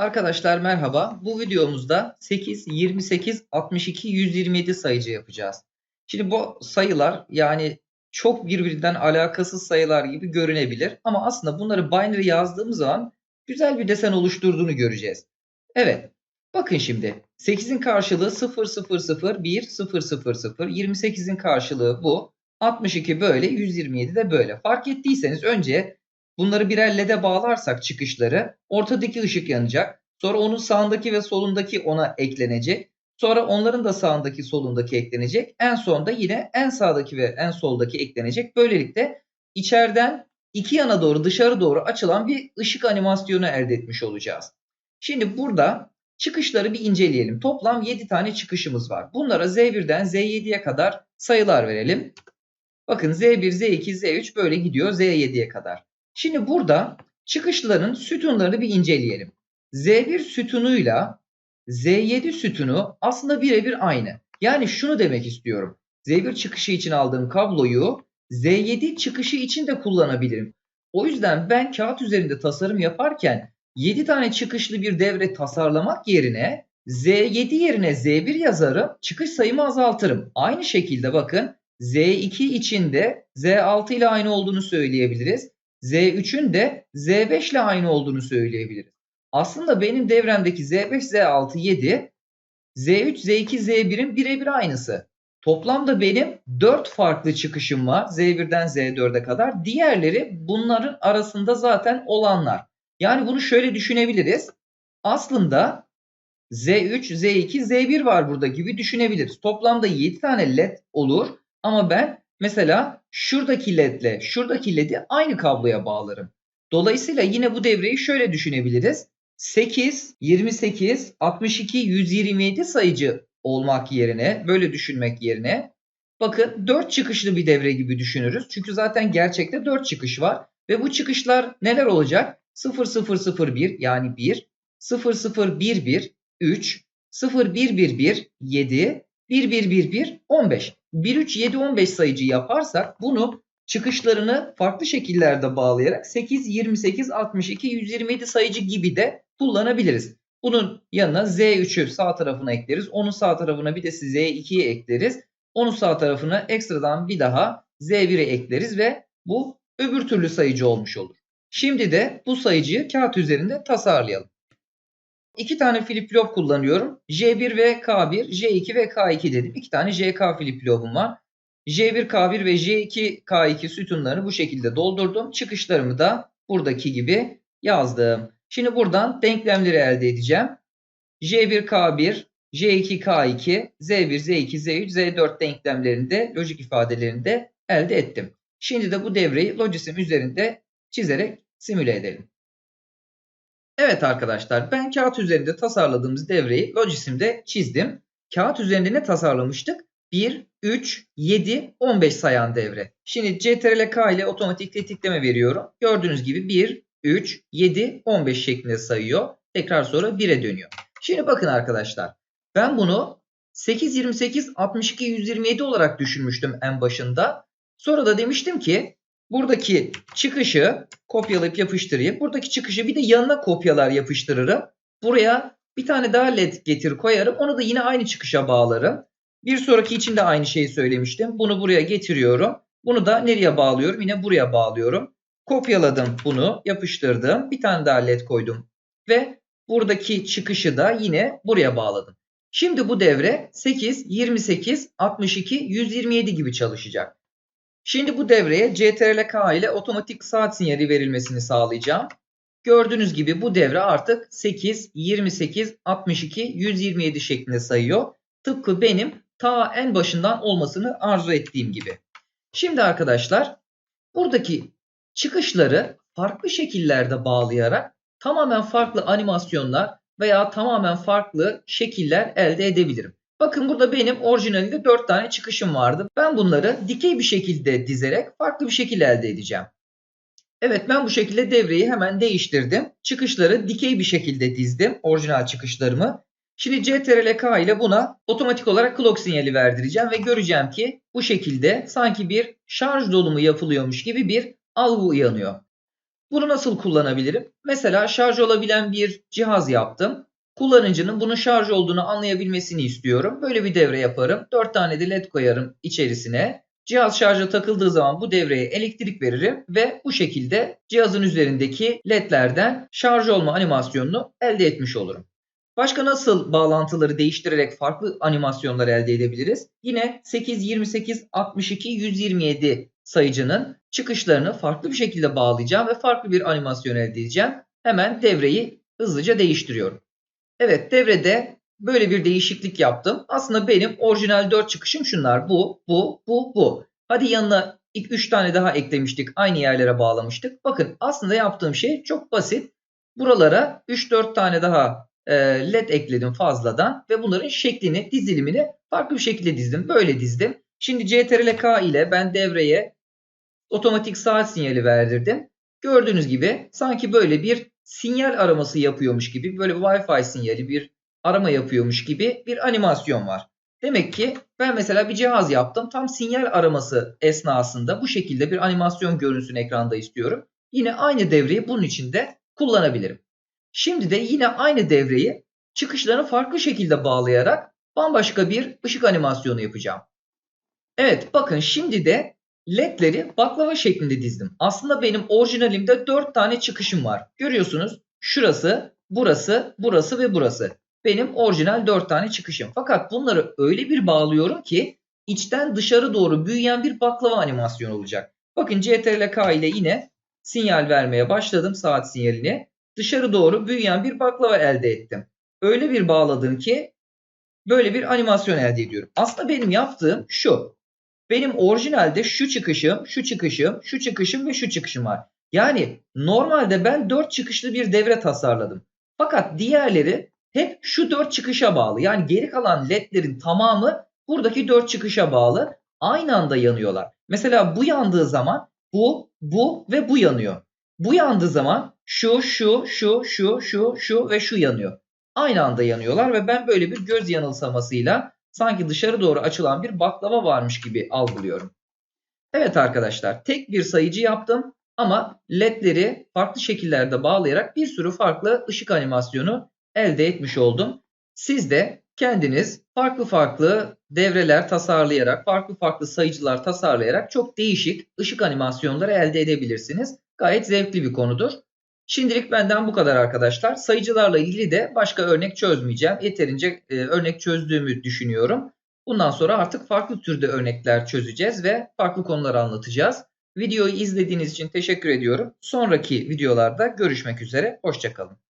Arkadaşlar merhaba. Bu videomuzda 8, 28, 62, 127 sayıcı yapacağız. Şimdi bu sayılar yani çok birbirinden alakasız sayılar gibi görünebilir. Ama aslında bunları binary yazdığımız zaman güzel bir desen oluşturduğunu göreceğiz. Evet. Bakın şimdi 8'in karşılığı 0, 0, 0, 1, 0, 0, 0. 28'in karşılığı bu. 62 böyle, 127 de böyle. Fark ettiyseniz önce Bunları birer LED'e bağlarsak çıkışları ortadaki ışık yanacak. Sonra onun sağındaki ve solundaki ona eklenecek. Sonra onların da sağındaki solundaki eklenecek. En sonda yine en sağdaki ve en soldaki eklenecek. Böylelikle içeriden iki yana doğru dışarı doğru açılan bir ışık animasyonu elde etmiş olacağız. Şimdi burada çıkışları bir inceleyelim. Toplam 7 tane çıkışımız var. Bunlara Z1'den Z7'ye kadar sayılar verelim. Bakın Z1, Z2, Z3 böyle gidiyor Z7'ye kadar. Şimdi burada çıkışların sütunlarını bir inceleyelim. Z1 sütunuyla Z7 sütunu aslında birebir aynı. Yani şunu demek istiyorum. Z1 çıkışı için aldığım kabloyu Z7 çıkışı için de kullanabilirim. O yüzden ben kağıt üzerinde tasarım yaparken 7 tane çıkışlı bir devre tasarlamak yerine Z7 yerine Z1 yazarım. Çıkış sayımı azaltırım. Aynı şekilde bakın Z2 için de Z6 ile aynı olduğunu söyleyebiliriz. Z3'ün de Z5 ile aynı olduğunu söyleyebiliriz. Aslında benim devremdeki Z5, Z6, 7, Z3, Z2, Z1'in birebir aynısı. Toplamda benim 4 farklı çıkışım var Z1'den Z4'e kadar. Diğerleri bunların arasında zaten olanlar. Yani bunu şöyle düşünebiliriz. Aslında Z3, Z2, Z1 var burada gibi düşünebiliriz. Toplamda 7 tane led olur ama ben Mesela şuradaki ledle şuradaki ledi aynı kabloya bağlarım. Dolayısıyla yine bu devreyi şöyle düşünebiliriz. 8, 28, 62, 127 sayıcı olmak yerine böyle düşünmek yerine bakın 4 çıkışlı bir devre gibi düşünürüz. Çünkü zaten gerçekte 4 çıkış var ve bu çıkışlar neler olacak? 0001 yani 1, 0011 3, 0111 7, 1111 15. 1, 3, 7, 15 sayıcı yaparsak bunu çıkışlarını farklı şekillerde bağlayarak 8, 28, 62, 127 sayıcı gibi de kullanabiliriz. Bunun yanına Z3'ü sağ tarafına ekleriz. Onun sağ tarafına bir de Z2'yi ekleriz. Onun sağ tarafına ekstradan bir daha Z1'i ekleriz ve bu öbür türlü sayıcı olmuş olur. Şimdi de bu sayıcıyı kağıt üzerinde tasarlayalım. İki tane flip flop kullanıyorum. J1 ve K1, J2 ve K2 dedim. İki tane JK flip flop'um var. J1, K1 ve J2, K2 sütunlarını bu şekilde doldurdum. Çıkışlarımı da buradaki gibi yazdım. Şimdi buradan denklemleri elde edeceğim. J1, K1, J2, K2, Z1, Z2, Z3, Z4 denklemlerinde lojik ifadelerini de elde ettim. Şimdi de bu devreyi Logisim üzerinde çizerek simüle edelim. Evet arkadaşlar ben kağıt üzerinde tasarladığımız devreyi Logisim'de çizdim. Kağıt üzerinde ne tasarlamıştık? 1, 3, 7, 15 sayan devre. Şimdi CTRL K ile otomatik tetikleme veriyorum. Gördüğünüz gibi 1, 3, 7, 15 şeklinde sayıyor. Tekrar sonra 1'e dönüyor. Şimdi bakın arkadaşlar. Ben bunu 8, 28, 62, 127 olarak düşünmüştüm en başında. Sonra da demiştim ki buradaki çıkışı kopyalayıp yapıştırayım. Buradaki çıkışı bir de yanına kopyalar yapıştırırım. Buraya bir tane daha led getir koyarım. Onu da yine aynı çıkışa bağlarım. Bir sonraki için de aynı şeyi söylemiştim. Bunu buraya getiriyorum. Bunu da nereye bağlıyorum? Yine buraya bağlıyorum. Kopyaladım bunu, yapıştırdım. Bir tane daha led koydum. Ve buradaki çıkışı da yine buraya bağladım. Şimdi bu devre 8, 28, 62, 127 gibi çalışacak. Şimdi bu devreye CTRL-K ile otomatik saat sinyali verilmesini sağlayacağım. Gördüğünüz gibi bu devre artık 8, 28, 62, 127 şeklinde sayıyor. Tıpkı benim ta en başından olmasını arzu ettiğim gibi. Şimdi arkadaşlar buradaki çıkışları farklı şekillerde bağlayarak tamamen farklı animasyonlar veya tamamen farklı şekiller elde edebilirim. Bakın burada benim orijinalinde 4 tane çıkışım vardı. Ben bunları dikey bir şekilde dizerek farklı bir şekil elde edeceğim. Evet ben bu şekilde devreyi hemen değiştirdim. Çıkışları dikey bir şekilde dizdim. Orijinal çıkışlarımı. Şimdi CTRL-K ile buna otomatik olarak clock sinyali verdireceğim ve göreceğim ki bu şekilde sanki bir şarj dolumu yapılıyormuş gibi bir algı uyanıyor. Bunu nasıl kullanabilirim? Mesela şarj olabilen bir cihaz yaptım. Kullanıcının bunun şarj olduğunu anlayabilmesini istiyorum. Böyle bir devre yaparım. 4 tane de led koyarım içerisine. Cihaz şarja takıldığı zaman bu devreye elektrik veririm ve bu şekilde cihazın üzerindeki ledlerden şarj olma animasyonunu elde etmiş olurum. Başka nasıl bağlantıları değiştirerek farklı animasyonlar elde edebiliriz? Yine 8, 28, 62, 127 sayıcının çıkışlarını farklı bir şekilde bağlayacağım ve farklı bir animasyon elde edeceğim. Hemen devreyi hızlıca değiştiriyorum. Evet devrede böyle bir değişiklik yaptım. Aslında benim orijinal 4 çıkışım şunlar. Bu, bu, bu, bu. Hadi yanına ilk 3 tane daha eklemiştik. Aynı yerlere bağlamıştık. Bakın aslında yaptığım şey çok basit. Buralara 3-4 tane daha e, led ekledim fazladan ve bunların şeklini, dizilimini farklı bir şekilde dizdim. Böyle dizdim. Şimdi CTRL-K ile ben devreye otomatik saat sinyali verdirdim. Gördüğünüz gibi sanki böyle bir sinyal araması yapıyormuş gibi, böyle bir Wi-Fi sinyali, bir arama yapıyormuş gibi bir animasyon var. Demek ki ben mesela bir cihaz yaptım. Tam sinyal araması esnasında bu şekilde bir animasyon görünsün ekranda istiyorum. Yine aynı devreyi bunun içinde kullanabilirim. Şimdi de yine aynı devreyi çıkışlarını farklı şekilde bağlayarak bambaşka bir ışık animasyonu yapacağım. Evet bakın şimdi de ledleri baklava şeklinde dizdim. Aslında benim orijinalimde 4 tane çıkışım var. Görüyorsunuz şurası, burası, burası ve burası. Benim orijinal 4 tane çıkışım. Fakat bunları öyle bir bağlıyorum ki içten dışarı doğru büyüyen bir baklava animasyonu olacak. Bakın CTRL-K ile yine sinyal vermeye başladım saat sinyalini. Dışarı doğru büyüyen bir baklava elde ettim. Öyle bir bağladım ki böyle bir animasyon elde ediyorum. Aslında benim yaptığım şu. Benim orijinalde şu çıkışım, şu çıkışım, şu çıkışım ve şu çıkışım var. Yani normalde ben 4 çıkışlı bir devre tasarladım. Fakat diğerleri hep şu 4 çıkışa bağlı. Yani geri kalan ledlerin tamamı buradaki 4 çıkışa bağlı. Aynı anda yanıyorlar. Mesela bu yandığı zaman bu, bu ve bu yanıyor. Bu yandığı zaman şu, şu, şu, şu, şu, şu ve şu yanıyor. Aynı anda yanıyorlar ve ben böyle bir göz yanılsamasıyla sanki dışarı doğru açılan bir baklava varmış gibi algılıyorum. Evet arkadaşlar tek bir sayıcı yaptım ama ledleri farklı şekillerde bağlayarak bir sürü farklı ışık animasyonu elde etmiş oldum. Siz de kendiniz farklı farklı devreler tasarlayarak, farklı farklı sayıcılar tasarlayarak çok değişik ışık animasyonları elde edebilirsiniz. Gayet zevkli bir konudur. Şimdilik benden bu kadar arkadaşlar. Sayıcılarla ilgili de başka örnek çözmeyeceğim. Yeterince e, örnek çözdüğümü düşünüyorum. Bundan sonra artık farklı türde örnekler çözeceğiz ve farklı konuları anlatacağız. Videoyu izlediğiniz için teşekkür ediyorum. Sonraki videolarda görüşmek üzere. Hoşçakalın.